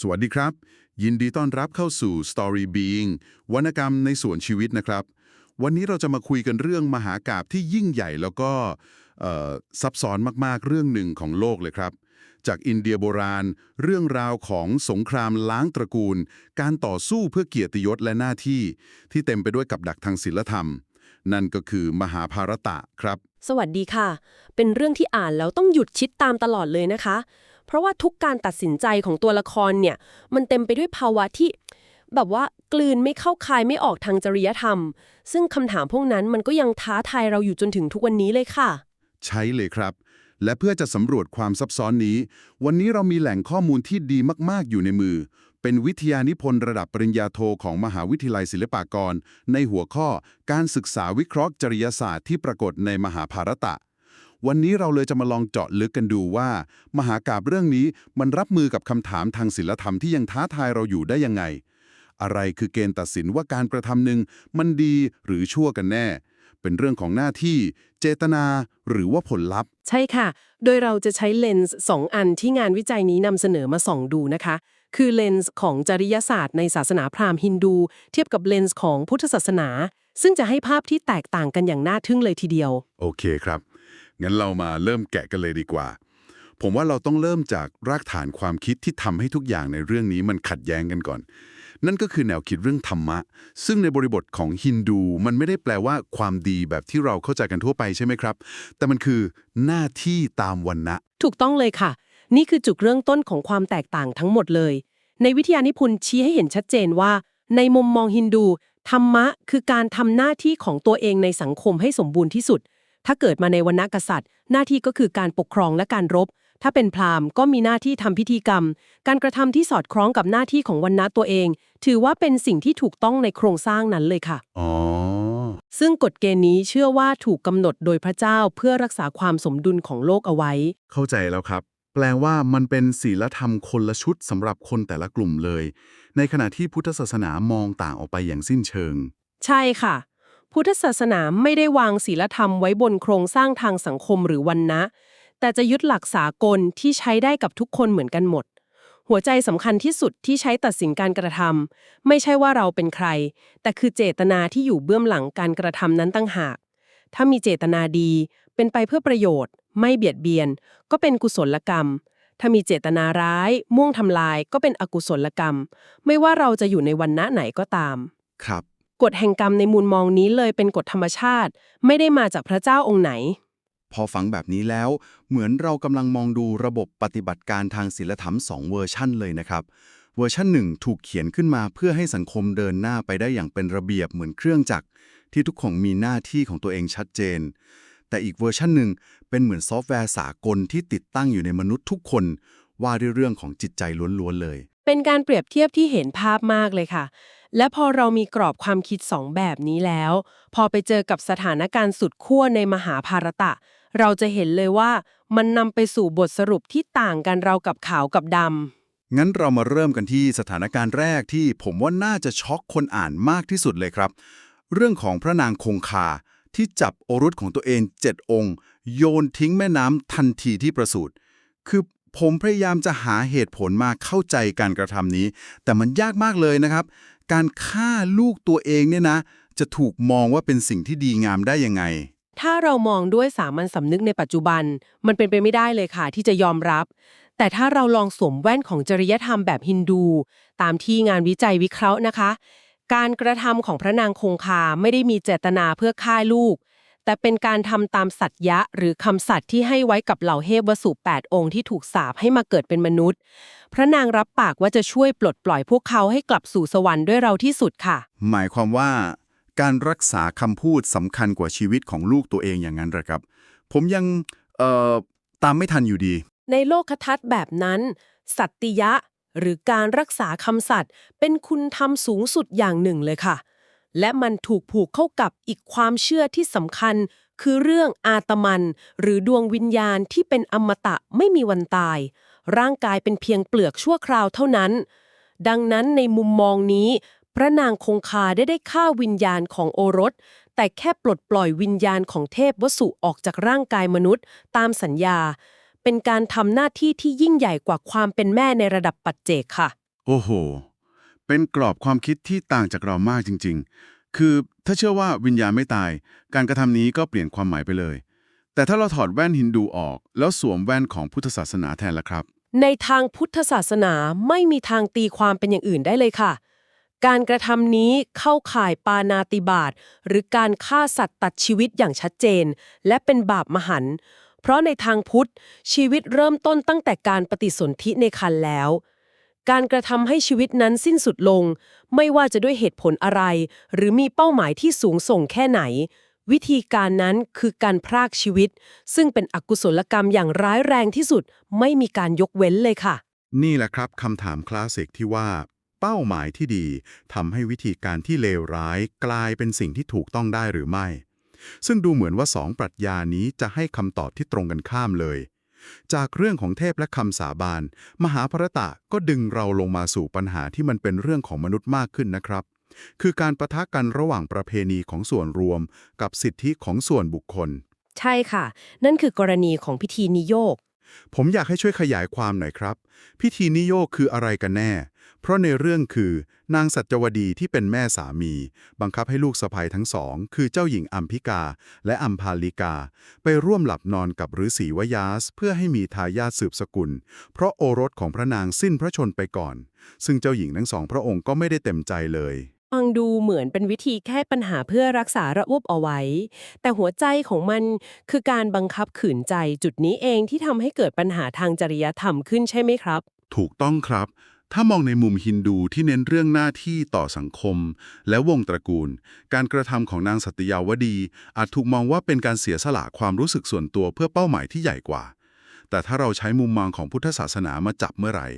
สวัสดีครับ ยินดีต้อนรับเข้าสู่ Story Being วรรณกรรมในส่วนชีวิตนะครับ วันนี้เราจะมาคุยกันเรื่องมหากาบที่ยิ่งใหญ่แล้วก็ซับซ้อนมากๆเรื่องหนึ่งของโลกเลยครับ จากอินเดียโบราณ เรื่องราวของสงครามล้างตระกูล การต่อสู้เพื่อเกียรติยศและหน้าที่ ที่เต็มไปด้วยกับดักทางศิลธรรม นั่นก็คือมหาภารตะครับ สวัสดีค่ะ เป็นเรื่องที่อ่านแล้วต้องหยุดคิดตามตลอดเลยนะคะ เพราะว่าทุกการตัดสินใจของตัวละครเนี่ย มันเต็มไปด้วยภาวะที่ แบบว่ากลืนไม่เข้าคายไม่ออกทางจริยธรรม ซึ่งคำถามพวกนั้นมันก็ยังท้าทายเราอยู่จนถึงทุกวันนี้เลยค่ะ ใช่เลยครับ และเพื่อจะสำรวจความซับซ้อนนี้ วันนี้เรามีแหล่งข้อมูลที่ดีมากๆ อยู่ในมือ เป็นวิทยานิพนธ์ระดับปริญญาโทของมหาวิทยาลัยศิลปากร ในหัวข้อการศึกษาวิเคราะห์จริยศาสตร์ที่ปรากฏในมหาภารตะ วันนี้เราเลยจะมาลองเจาะลึกกันดูว่า มหากาบเรื่องนี้มันรับมือกับคำถามทางศิลธรรมที่ยังท้าทายเราอยู่ได้ยังไง อะไรคือเกณฑ์ตัดสินว่าการกระทำหนึ่งมันดีหรือชั่วกันแน่ เป็นเรื่องของหน้าที่ เจตนา หรือว่าผลลัพธ์ ใช่ค่ะ โดยเราจะใช้เลนส์สองอันที่งานวิจัยนี้นำเสนอมาส่องดูนะคะคือเลนส์ของจริยศาสตร์ในศาสนาพราหมณ์ฮินดู เทียบกับเลนส์ของพุทธศาสนา ซึ่งจะให้ภาพที่แตกต่างกันอย่างน่าทึ่งเลยทีเดียว โอเคครับ งั้นเรามาเริ่มแกะกันเลยดีกว่า ผมว่าเราต้องเริ่มจากรากฐานความคิดที่ทำให้ทุกอย่างในเรื่องนี้มันขัดแย้งกันก่อน นั่นก็คือแนวคิดเรื่องธรรมะ ซึ่งในบริบทของฮินดูมันไม่ได้แปลว่าความดีแบบที่เราเข้าใจกันทั่วไปใช่ไหมครับ แต่มันคือหน้าที่ตามวันนะถูกต้องเลยค่ะ นี่คือจุดเริ่มต้นของความแตกต่างทั้งหมดเลย ในวิทยานิพนธ์ชี้ให้เห็นชัดเจนว่า ในมุมมองฮินดูธรรมะคือการทำหน้าที่ของตัวเองในสังคมให้สมบูรณ์ที่สุด ถ้าเกิดมาในวรรณกษัตริย์ หน้าที่ก็คือการปกครองและการรบ ถ้าเป็นพราหมณ์ก็มีหน้าที่ทำพิธีกรรม การกระทำที่สอดคล้องกับหน้าที่ของวรรณะตัวเอง ถือว่าเป็นสิ่งที่ถูกต้องในโครงสร้างนั้นเลยค่ะอ๋อซึ่งกฎเกณฑ์นี้เชื่อว่าถูกกำหนดโดยพระเจ้าเพื่อรักษาความสมดุลของโลกเอาไว้ เข้าใจแล้วครับ แปลว่ามันเป็นศีลธรรมคนละชุดสำหรับคนแต่ละกลุ่มเลย ในขณะที่พุทธศาสนามองต่างออกไปอย่างสิ้นเชิง ใช่ค่ะ พุทธศาสนาไม่ได้วางศีลธรรมไว้บนโครงสร้างทางสังคมหรือวันนะ แต่จะยึดหลักสากลที่ใช้ได้กับทุกคนเหมือนกันหมด หัวใจสำคัญที่สุดที่ใช้ตัดสินการกระทำไม่ใช่ว่าเราเป็นใคร แต่คือเจตนาที่อยู่เบื้องหลังการกระทำนั้นตั้งหาก ถ้ามีเจตนาดี เป็นไปเพื่อประโยชน์ ไม่เบียดเบียน ก็เป็นกุศลกรรม ถ้ามีเจตนาร้าย มุ่งทำลาย ก็เป็นอกุศลกรรม ไม่ว่าเราจะอยู่ในวันณะไหนก็ตาม ครับ กฎแห่งกรรมในมุมมองนี้เลยเป็นกฎธรรมชาติ ไม่ได้มาจากพระเจ้าองค์ไหน พอฟังแบบนี้แล้ว เหมือนเรากำลังมองดูระบบปฏิบัติการทางศิลธรรม2เวอร์ชั่นเลยนะครับ เวอร์ชันหนึ่งถูกเขียนขึ้นมาเพื่อให้สังคมเดินหน้าไปได้อย่างเป็นระเบียบเหมือนเครื่องจักร ที่ทุกคนมีหน้าที่ของตัวเองชัดเจน แต่อีกเวอร์ชันหนึ่งเป็นเหมือนซอฟต์แวร์สากลที่ติดตั้งอยู่ในมนุษย์ทุกคน ว่าด้วยเรื่องของจิตใจล้วนๆเลย เป็นการเปรียบเทียบที่เห็นภาพมากเลยค่ะ และพอเรามีกรอบความคิดสองแบบนี้แล้ว พอไปเจอกับสถานการณ์สุดขั้วในมหาภารตะ เราจะเห็นเลยว่ามันนำไปสู่บทสรุปที่ต่างกันเรากับขาวกับดำงั้นเรามาเริ่มกันที่สถานการณ์แรกที่ผมว่าน่าจะช็อกคนอ่านมากที่สุดเลยครับ เรื่องของพระนางคงคาที่จับโอรุษของตัวเองเจ็ดองค์ โยนทิ้งแม่น้ำทันทีที่ประสูติคือ ผมพยายามจะหาเหตุผลมาเข้าใจการกระทำนี้ แต่มันยากมากเลยนะครับ การฆ่าลูกตัวเองเนี่ยนะ จะถูกมองว่าเป็นสิ่งที่ดีงามได้ยังไง ถ้าเรามองด้วยสามัญสำนึกในปัจจุบัน มันเป็นไปไม่ได้เลยค่ะ ที่จะยอมรับ แต่ถ้าเราลองสวมแว่นของจริยธรรมแบบฮินดู ตามที่งานวิจัยวิเคราะห์นะคะ การกระทำของพระนางคงคาไม่ได้มีเจตนาเพื่อฆ่าลูก แต่เป็นการทำตามสัตยะหรือคำสัตย์ที่ให้ไว้กับเหล่าเทพวสุแปดองค์ที่ถูกสาปให้มาเกิดเป็นมนุษย์ พระนางรับปากว่าจะช่วยปลดปล่อยพวกเขาให้กลับสู่สวรรค์ด้วยเราที่สุดค่ะ หมายความว่า การรักษาคำพูดสำคัญกว่าชีวิตของลูกตัวเองอย่างนั้นเหรอครับ ผมยังเอ่อตามไม่ทันอยู่ดี ในโลกทัศน์แบบนั้น สัตติยะ หรือการรักษาคำสัตย์เป็นคุณธรรมสูงสุดอย่างหนึ่งเลยค่ะ และมันถูกผูกเข้ากับอีกความเชื่อที่สำคัญ คือเรื่องอาตมัน หรือดวงวิญญาณที่เป็นอมตะไม่มีวันตาย ร่างกายเป็นเพียงเปลือกชั่วคราวเท่านั้น ดังนั้นในมุมมองนี้ พระนางคงคาได้ได้ฆ่าวิญญาณของโอรส แต่แค่ปลดปล่อยวิญญาณของเทพวสุออกจากร่างกายมนุษย์ ตามสัญญา เป็นการทำหน้าที่ที่ยิ่งใหญ่กว่าความเป็นแม่ในระดับปัจเจกค่ะ โอ้โห เป็นกรอบความคิดที่ต่างจากเรามากจริง ๆ คือถ้าเชื่อว่าวิญญาณไม่ตาย การกระทำนี้ก็เปลี่ยนความหมายไปเลย แต่ถ้าเราถอดแว่นฮินดูออก แล้วสวมแว่นของพุทธศาสนาแทนล่ะครับ ในทางพุทธศาสนาไม่มีทางตีความเป็นอย่างอื่นได้เลยค่ะ การกระทำนี้เข้าข่ายปานาติบาตหรือการฆ่าสัตว์ตัดชีวิตอย่างชัดเจน และเป็นบาปมหันต์เพราะในทางพุทธชีวิตเริ่มต้นตั้งแต่การปฏิสนธิในครรภ์แล้ว การกระทำให้ชีวิตนั้นสิ้นสุดลง ไม่ว่าจะด้วยเหตุผลอะไร หรือมีเป้าหมายที่สูงส่งแค่ไหน วิธีการนั้นคือการพรากชีวิต ซึ่งเป็นอกุศลกรรมอย่างร้ายแรงที่สุด ไม่มีการยกเว้นเลยค่ะ นี่แหละครับคำถามคลาสสิกที่ว่า เป้าหมายที่ดีทำให้วิธีการที่เลวร้าย กลายเป็นสิ่งที่ถูกต้องได้หรือไม่ ซึ่งดูเหมือนว่าสองปรัชญานี้จะให้คำตอบที่ตรงกันข้ามเลย จากเรื่องของเทพและคำสาบาน มหาภารตะก็ดึงเราลงมาสู่ปัญหาที่มันเป็นเรื่องของมนุษย์มากขึ้นนะครับ คือการประทะกันระหว่างประเพณีของส่วนรวม กับสิทธิของส่วนบุคคล ใช่ค่ะ นั่นคือกรณีของพิธีนิโยก ผมอยากให้ช่วยขยายความหน่อยครับ พิธีนิโยคคืออะไรกันแน่ เพราะในเรื่องคือนางสัจวดีที่เป็นแม่สามี บังคับให้ลูกสะใภ้ทั้งสอง คือเจ้าหญิงอัมพิกาและอัมพาลิกา ไปร่วมหลับนอนกับฤาษีวยาส เพื่อให้มีทายาทสืบสกุล เพราะโอรสของพระนางสิ้นพระชนไปก่อน ซึ่งเจ้าหญิงทั้งสองพระองค์ก็ไม่ได้เต็มใจเลยฟังดูเหมือนเป็นวิธีแก้ปัญหาเพื่อรักษาระบบเอาไว้ แต่หัวใจของมันคือการบังคับขืนใจจุดนี้เองที่ทำให้เกิดปัญหาทางจริยธรรมขึ้นใช่ไหมครับ ถูกต้องครับ ถ้ามองในมุมฮินดูที่เน้นเรื่องหน้าที่ต่อสังคม และวงตระกูล การกระทำของนางสัตยาวดี อาจถูกมองว่าเป็นการเสียสละความรู้สึกส่วนตัวเพื่อเป้าหมายที่ใหญ่กว่า แต่ถ้าเราใช้มุมมองของพุทธศาสนามาจับเมื่อไหร่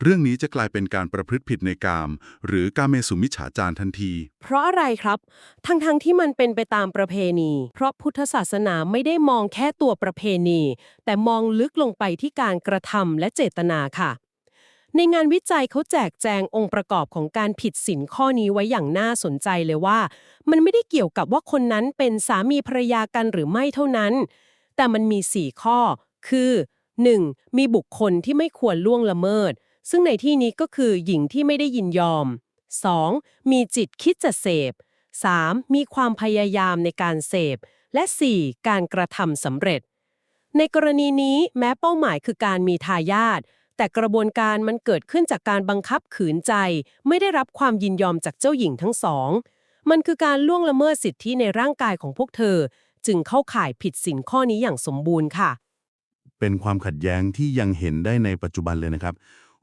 เรื่องนี้จะกลายเป็นการประพฤติผิดในกาม หรือกาเมสุมิจฉาจารทันที เพราะอะไรครับ ทั้งๆทที่มันเป็นไปตามประเพณี เพราะพุทธศาสนาไม่ได้มองแค่ตัวประเพณี แต่มองลึกลงไปที่การกระทำและเจตนาค่ะ ในงานวิจัยเขาแจกแจงองค์ประกอบของการผิดศีลข้อนี้ไว้อย่างน่าสนใจเลยว่า มันไม่ได้เกี่ยวกับว่าคนนั้นเป็นสามีภรรยากันหรือไม่เท่านั้น แต่มันมี 4 ข้อ คือ 1. มีบุคคลที่ไม่ควรล่วงละเมิด ซึ่งในที่นี้ก็คือหญิงที่ไม่ได้ยินยอม 2. มีจิตคิดจะเสพ 3. มีความพยายามในการเสพ และ 4. การกระทำสำเร็จ ในกรณีนี้แม้เป้าหมายคือการมีทายาท แต่กระบวนการมันเกิดขึ้นจากการบังคับขืนใจ ไม่ได้รับความยินยอมจากเจ้าหญิงทั้งสอง มันคือการล่วงละเมิดสิทธิในร่างกายของพวกเธอ จึงเข้าข่ายผิดสินข้อนี้อย่างสมบูรณ์ค่ะ เป็นความขัดแย้งที่ยังเห็นได้ในปัจจุบันเลยนะครับ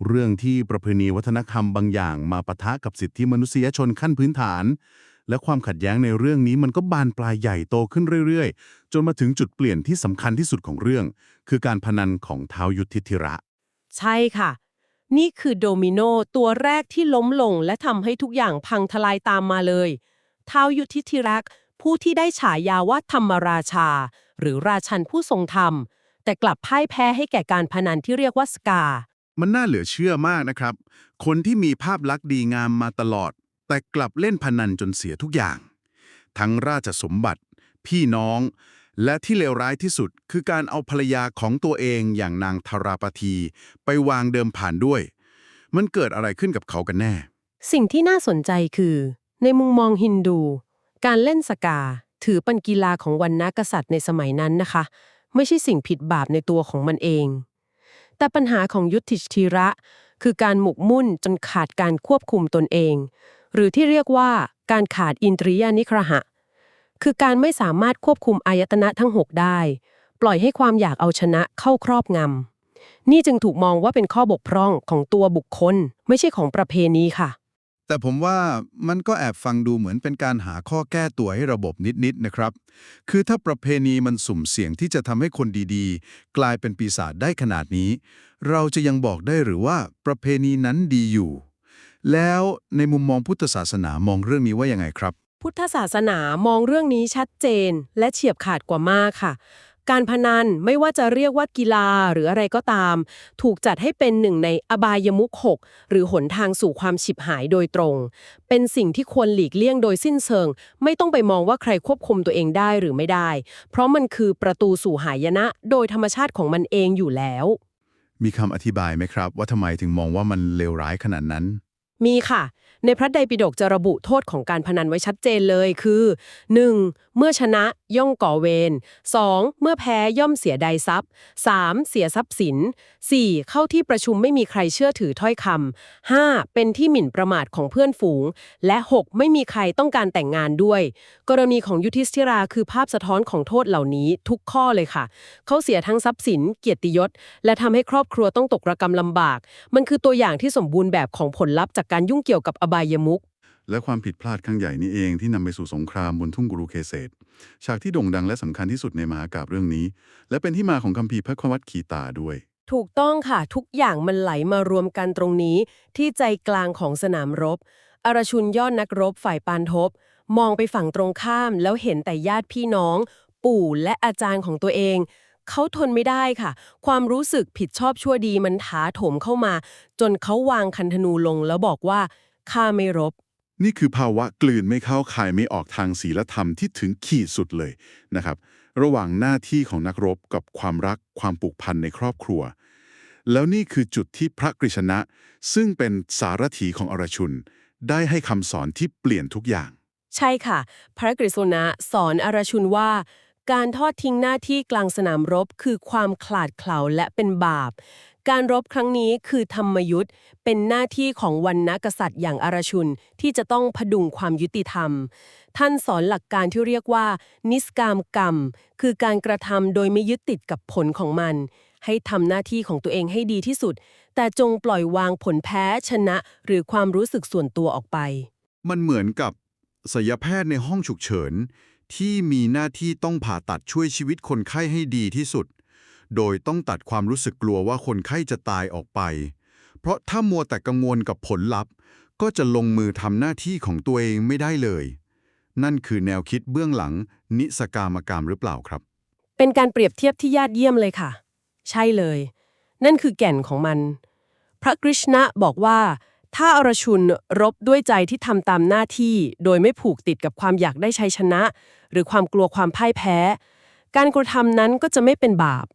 เรื่องที่ประเพณีวัฒนธรรมบางอย่างมาปะทะกับสิทธิมนุษยชนขั้นพื้นฐาน และความขัดแย้งในเรื่องนี้มันก็บานปลายใหญ่โตขึ้นเรื่อยๆ จนมาถึงจุดเปลี่ยนที่สำคัญที่สุดของเรื่อง คือการพนันของท้าวยุทธิธิระ ใช่ค่ะ นี่คือโดมิโนตัวแรกที่ล้มลงและทำให้ทุกอย่างพังทลายตามมาเลยท้าวยุทธิธิรัก ผู้ที่ได้ฉายาว่าธรรมราชา หรือราชันผู้ทรงธรรม แต่กลับพ่ายแพ้ให้แก่การพนันที่เรียกว่าสกา มันน่าเหลือเชื่อมากนะครับ คนที่มีภาพลักษณ์ดีงามมาตลอด แต่กลับเล่นพนันจนเสียทุกอย่าง ทั้งราชสมบัติ พี่น้อง และที่เลวร้ายที่สุดคือการเอาภรรยาของตัวเองอย่างนางธาราปทีไปวางเดิมผ่านด้วย มันเกิดอะไรขึ้นกับเขากันแน่ สิ่งที่น่าสนใจคือ ในมุมมองฮินดู การเล่นสกา ถือเป็นกีฬาของวันนกษัตริย์ในสมัยนั้นนะคะ ไม่ใช่สิ่งผิดบาปในตัวของมันเอง แต่ปัญหาของยุทธิชธีระ คือการหมกมุ่นจนขาดการควบคุมตนเอง หรือที่เรียกว่าการขาดอินทรียนิครหะ คือการไม่สามารถควบคุมอายตนะทั้ง 6 ได้ ปล่อยให้ความอยากเอาชนะเข้าครอบงำ นี่จึงถูกมองว่าเป็นข้อบกพร่องของตัวบุคคล ไม่ใช่ของประเพณีค่ะ แต่ผมว่ามันก็แอบฟังดูเหมือนเป็นการหาข้อแก้ตัวให้ระบบนิดๆนะครับ คือถ้าประเพณีมันสุ่มเสี่ยงที่จะทำให้คนดีๆ กลายเป็นปีศาจได้ขนาดนี้ เราจะยังบอกได้หรือว่าประเพณีนั้นดีอยู่ แล้วในมุมมองพุทธศาสนามองเรื่องนี้ว่ายังไงครับ พุทธศาสนามองเรื่องนี้ชัดเจน และเฉียบขาดกว่ามากค่ะ การพนันไม่ว่าจะเรียกว่ากีฬาหรืออะไรก็ตาม ถูกจัดให้เป็นหนึ่งในอบายมุขหกหรือหนทางสู่ความฉิบหายโดยตรง เป็นสิ่งที่ควรหลีกเลี่ยงโดยสิ้นเชิง ไม่ต้องไปมองว่าใครควบคุมตัวเองได้หรือไม่ได้ เพราะมันคือประตูสู่หายนะ โดยธรรมชาติของมันเองอยู่แล้ว มีคำอธิบายไหมครับ ว่าทำไมถึงมองว่ามันเลวร้ายขนาดนั้น มีค่ะ ในพระไตรปิฎกจะระบุโทษของการพนันไว้ชัดเจนเลยคือ 1. เมื่อชนะย่องก่อเวร 2. เมื่อแพ้ย่อมเสียใดทรัพย์ 3. เสียทรัพย์สิน 4. เข้าที่ประชุมไม่มีใครเชื่อถือถ้อยคำ 5. เป็นที่หมิ่นประมาทของเพื่อนฝูง และ 6. ไม่มีใครต้องการแต่งงานด้วย กรณีของยุทธิสธิราคือภาพสะท้อนของโทษเหล่านี้ทุกข้อเลยค่ะ เขาเสียทั้งทรัพย์สิน เกียรติยศ และทำให้ครอบครัวต้องตกระกำลำบาก มันคือตัวอย่างที่สมบูรณ์แบบของผลลัพธ์จากการยุ่งเกี่ยวกับอบายมุข และความผิดพลาดครั้งใหญ่นี้เองที่นำไปสู่สงครามบนทุ่งกุรุเคเสตฉากที่โด่งดังและสำคัญที่สุดในมหากาพย์เรื่องนี้ และเป็นที่มาของคัมภีร์พระควัตขีตาด้วย ถูกต้องค่ะ ทุกอย่างมันไหลมารวมกันตรงนี้ ที่ใจกลางของสนามรบอรชุนยอดนักรบฝ่ายปานทบ มองไปฝั่งตรงข้ามแล้วเห็นแต่ญาติพี่น้อง ปู่และอาจารย์ของตัวเองเขาทนไม่ได้ค่ะ ความรู้สึกผิดชอบชั่วดีมันถาโถมเข้ามา จนเขาวางคันธนูลงแล้วบอกว่าข้าไม่รบ นี่คือภาวะกลืนไม่เข้าคายไม่ออกทางศีลธรรมที่ถึงขีดสุดเลยนะครับ ระหว่างหน้าที่ของนักรบกับความรักความผูกพันในครอบครัว แล้วนี่คือจุดที่พระกฤษณะ ซึ่งเป็นสารถีของอรชุน ได้ให้คำสอนที่เปลี่ยนทุกอย่าง ใช่ค่ะ พระกฤษณะสอนอรชุนว่า การทอดทิ้งหน้าที่กลางสนามรบคือความขลาดเขลาและเป็นบาป การรบครั้งนี้คือธรรมยุทธ์เป็นหน้าที่ของวันนกษัตริย์อย่างอรชุนที่จะต้องพดุงความยุติธรรม ท่านสอนหลักการที่เรียกว่า นิสกามกรรม คือการกระทำโดยไม่ยึดติดกับผลของมัน ให้ทำหน้าที่ของตัวเองให้ดีที่สุด แต่จงปล่อยวางผลแพ้ชนะ หรือความรู้สึกส่วนตัวออกไป มันเหมือนกับศัลยแพทย์ในห้องฉุกเฉิน ที่มีหน้าที่ต้องผ่าตัดช่วยชีวิตคนไข้ให้ดีที่สุด โดยต้องตัดความรู้สึกกลัวว่าคนไข้จะตายออกไป เพราะถ้ามัวแต่กังวลกับผลลัพธ์ ก็จะลงมือทำหน้าที่ของตัวเองไม่ได้เลย นั่นคือแนวคิดเบื้องหลัง นิสกามกรรมหรือเปล่าครับ เป็นการเปรียบเทียบที่ยอดเยี่ยมเลยค่ะ ใช่เลย นั่นคือแก่นของมัน พระกฤษณะบอกว่าถ้าอรชุนรบด้วยใจที่ทำตามหน้าที่ โดยไม่ผูกติดกับความอยากได้ชัยชนะ หรือความกลัวความพ่ายแพ้ การกระทำนั้นก็จะไม่เป็นบาป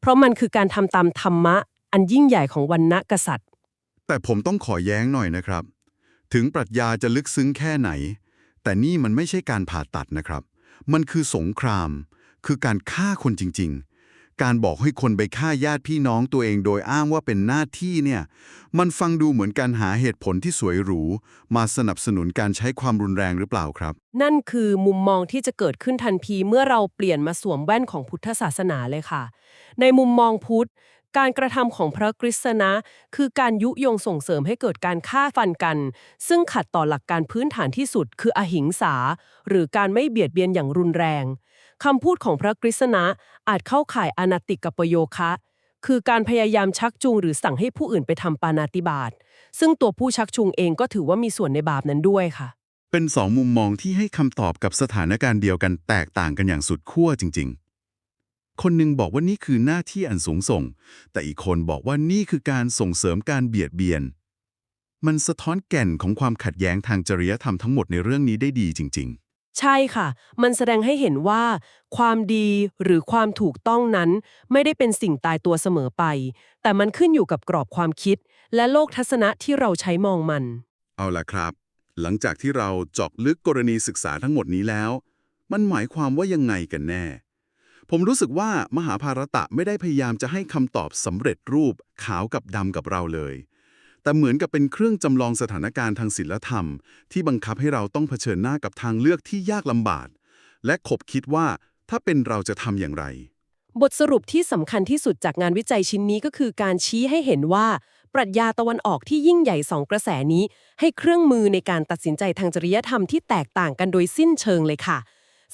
เพราะมันคือการทำตามธรรมะ อันยิ่งใหญ่ของวันณะกษัตริย์ แต่ผมต้องขอแย้งหน่อยนะครับ ถึงปรัชญาจะลึกซึ้งแค่ไหน แต่นี่มันไม่ใช่การผ่าตัดนะครับ มันคือสงคราม คือการฆ่าคนจริงๆ การบอกให้คนไปฆ่าญาติพี่น้องตัวเองโดยอ้างว่าเป็นหน้าที่เนี่ย มันฟังดูเหมือนการหาเหตุผลที่สวยหรู มาสนับสนุนการใช้ความรุนแรงหรือเปล่าครับ นั่นคือมุมมองที่จะเกิดขึ้นทันทีเมื่อเราเปลี่ยนมาสวมแว่นของพุทธศาสนาเลยค่ะ ในมุมมองพุทธ การกระทำของพระกฤษณะ คือการยุยงส่งเสริมให้เกิดการฆ่าฟันกัน ซึ่งขัดต่อหลักการพื้นฐานที่สุดคืออหิงสา หรือการไม่เบียดเบียนอย่างรุนแรง คำพูดของพระกฤษณะอาจเข้าข่ายอนาติกปโยคะ คือการพยายามชักจูงหรือสั่งให้ผู้อื่นไปทำปานาติบาตซึ่งตัวผู้ชักจูงเองก็ถือว่ามีส่วนในบาปนั้นด้วยค่ะ เป็นสองมุมมองที่ให้คำตอบกับสถานการณ์เดียวกันแตกต่างกันอย่างสุดขั้วจริง ๆ คนหนึ่งบอกว่านี่คือหน้าที่อันสูงส่ง แต่อีกคนบอกว่านี่คือการส่งเสริมการเบียดเบียน มันสะท้อนแก่นของความขัดแย้งทางจริยธรรมทั้งหมดในเรื่องนี้ได้ดีจริง ใช่ค่ะ มันแสดงให้เห็นว่า ความดีหรือความถูกต้องนั้น ไม่ได้เป็นสิ่งตายตัวเสมอไป แต่มันขึ้นอยู่กับกรอบความคิด และโลกทัศนะที่เราใช้มองมัน เอาล่ะครับ หลังจากที่เราเจาะลึกกรณีศึกษาทั้งหมดนี้แล้ว มันหมายความว่ายังไงกันแน่ ผมรู้สึกว่ามหาภารตะไม่ได้พยายามจะให้คำตอบสำเร็จรูปขาวกับดำกับเราเลย แต่เหมือนกับเป็นเครื่องจำลองสถานการณ์ทางศิลธรรม ที่บังคับให้เราต้องเผชิญหน้ากับทางเลือกที่ยากลำบาก และขบคิดว่าถ้าเป็นเราจะทำอย่างไร บทสรุปที่สำคัญที่สุดจากงานวิจัยชิ้นนี้ก็คือการชี้ให้เห็นว่า ปรัชญาตะวันออกที่ยิ่งใหญ่สองกระแสนี้ ให้เครื่องมือในการตัดสินใจทางจริยธรรมที่แตกต่างกันโดยสิ้นเชิงเลยค่ะ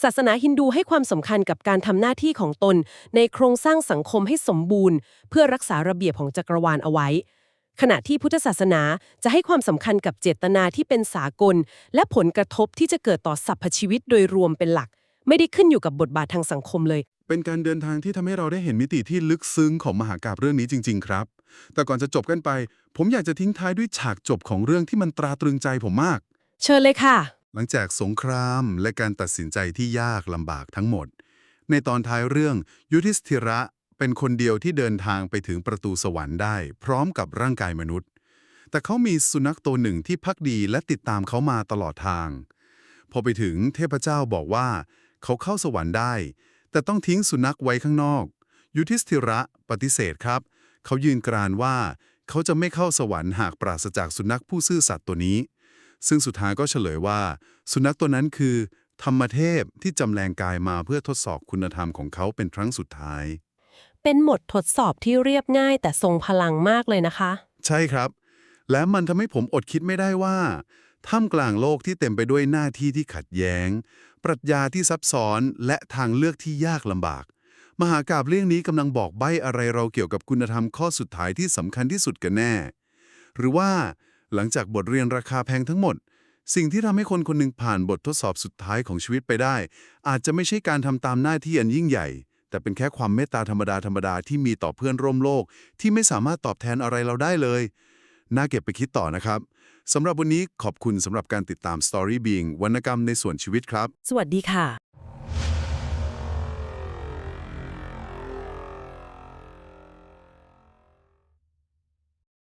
ศาสนาฮินดูให้ความสำคัญกับการทำหน้าที่ของตน ในโครงสร้างสังคมให้สมบูรณ์ เพื่อรักษาระเบียบของจักรวาลเอาไว้ ขณะที่พุทธศาสนาจะให้ความสำคัญกับเจตนาที่เป็นสากล และผลกระทบที่จะเกิดต่อสรรพชีวิตโดยรวมเป็นหลัก ไม่ได้ขึ้นอยู่กับบทบาททางสังคมเลย เป็นการเดินทางที่ทำให้เราได้เห็นมิติที่ลึกซึ้งของมหากาพย์เรื่องนี้จริง ๆ ครับ แต่ก่อนจะจบกันไป ผมอยากจะทิ้งท้ายด้วยฉากจบของเรื่องที่มันตราตรึงใจผมมาก เชิญเลยค่ะ หลังจากสงครามและการตัดสินใจที่ยากลำบากทั้งหมด ในตอนท้ายเรื่องยุทธิสธิระ เป็นคนเดียวที่เดินทางไปถึงประตูสวรรค์ได้ พร้อมกับร่างกายมนุษย์ แต่เขามีสุนัขตัวหนึ่งที่พักดีและติดตามเขามาตลอดทาง พอไปถึงเทพเจ้าบอกว่า เขาเข้าสวรรค์ได้ แต่ต้องทิ้งสุนัขไว้ข้างนอก ยุทธิสธิระปฏิเสธครับ เขายืนกรานว่า เขาจะไม่เข้าสวรรค์หากปราศจากสุนัขผู้ซื่อสัตย์ตัวนี้ ซึ่งสุดท้ายก็เฉลยว่า สุนัขตัวนั้นคือธรรมเทพที่จำแรงกายมาเพื่อทดสอบคุณธรรมของเขาเป็นครั้งสุดท้าย เป็นบททดสอบที่เรียบง่ายแต่ทรงพลังมากเลยนะคะ ใช่ครับ และมันทำให้ผมอดคิดไม่ได้ว่า ท่ามกลางโลกที่เต็มไปด้วยหน้าที่ที่ขัดแย้ง ปรัชญาที่ซับซ้อนและทางเลือกที่ยากลำบาก มหากาบเรื่องนี้กำลังบอกใบ้อะไรเราเกี่ยวกับคุณธรรมข้อสุดท้ายที่สำคัญที่สุดกันแน่ หรือว่า หลังจากบทเรียนราคาแพงทั้งหมด สิ่งที่ทำให้คนคนหนึ่งผ่านบททดสอบสุดท้ายของชีวิตไปได้ อาจจะไม่ใช่การทำตามหน้าที่อันยิ่งใหญ่ แต่เป็นแค่ความเมตตาธรรมดาธรรมดาที่มีต่อเพื่อนร่วมโลก ที่ไม่สามารถตอบแทนอะไรเราได้เลย น่าเก็บไปคิดต่อนะครับสำหรับวันนี้ขอบคุณสำหรับการติดตาม Story Being วรรณกรรมในส่วนชีวิตครับ สวัสดีค่ะ